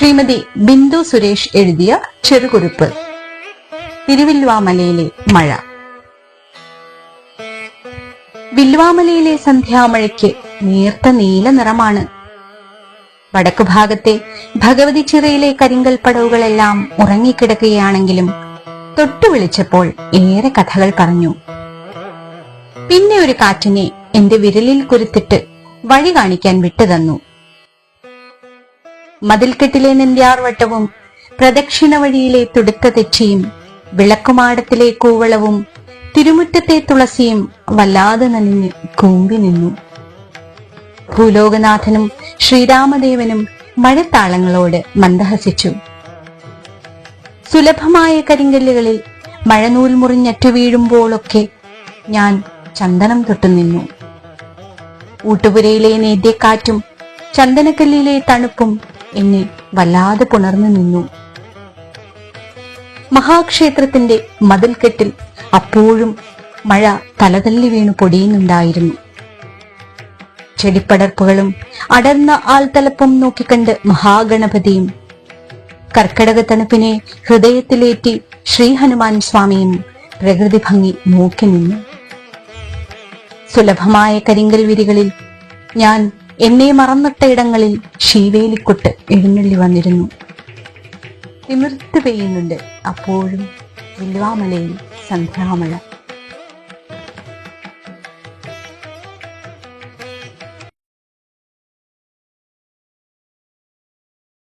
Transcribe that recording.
ശ്രീമതി ബിന്ദു സുരേഷ് എഴുതിയ ചെറുകുറിപ്പ്. തിരുവില്വാമലയിലെ മഴ. വില്വാമലയിലെ സന്ധ്യാമഴയ്ക്ക് നേർത്ത നീല നിറമാണ്. വടക്കു ഭാഗത്തെ ഭഗവതി ചിറയിലെ കരിങ്കൽ പടവുകളെല്ലാം ഉറങ്ങിക്കിടക്കുകയാണെങ്കിലും തൊട്ടു വിളിച്ചപ്പോൾ ഏറെ കഥകൾ പറഞ്ഞു. പിന്നെ ഒരു കാറ്റിനെ എന്റെ വിരലിൽ കുരുത്തിട്ട് വഴി കാണിക്കാൻ വിട്ടുതന്നു. മതിൽക്കെട്ടിലെ നെന്ത്യാർവട്ടവും പ്രദക്ഷിണ വഴിയിലെ തുടുത്ത തെച്ചിയും വിളക്കുമാടത്തിലെ കൂവളവും തിരുമുറ്റത്തെ തുളസിയും വല്ലാതെ നനഞ്ഞ് കൂമ്പി നിന്നു. ഭൂലോകനാഥനും ശ്രീരാമദേവനും മഴത്താളങ്ങളോട് മന്ദഹസിച്ചു. സുലഭമായ കരിങ്കല്ലുകളിൽ മഴനൂൽ മുറിഞ്ഞറ്റു വീഴുമ്പോഴൊക്കെ ഞാൻ ചന്ദനം തൊട്ടു നിന്നു. ഊട്ടുപുരയിലെ നേദ്യക്കാറ്റും ചന്ദനക്കല്ലിലെ തണുപ്പും എന്നെ വല്ലാതെ പുണർന്നു നിന്നു. മഹാക്ഷേത്രത്തിന്റെ മതിൽക്കെട്ടിൽ അപ്പോഴും മഴ തലതല്ലി വീണു പൊടിയുന്നുണ്ടായിരുന്നു. ചെടിപ്പടർപ്പുകളും അടർന്ന ആൾത്തലപ്പും നോക്കിക്കണ്ട് മഹാഗണപതിയും കർക്കടക തണുപ്പിനെ ഹൃദയത്തിലേറ്റി ശ്രീഹനുമാൻ സ്വാമിയും പ്രകൃതി ഭംഗി നോക്കി നിന്നു. സുലഭമായ കരിങ്കൽ വിരികളിൽ ഞാൻ എന്നെ മറന്നിട്ട ഇടങ്ങളിൽ ശീവേലിക്കൊട്ട് എഴുന്നള്ളി വന്നിരുന്നു. തിമിർത്ത് പെയ്യുന്നുണ്ട്. അപ്പോഴും വില്വാമലയിൽ സന്ധ്യാമഴ.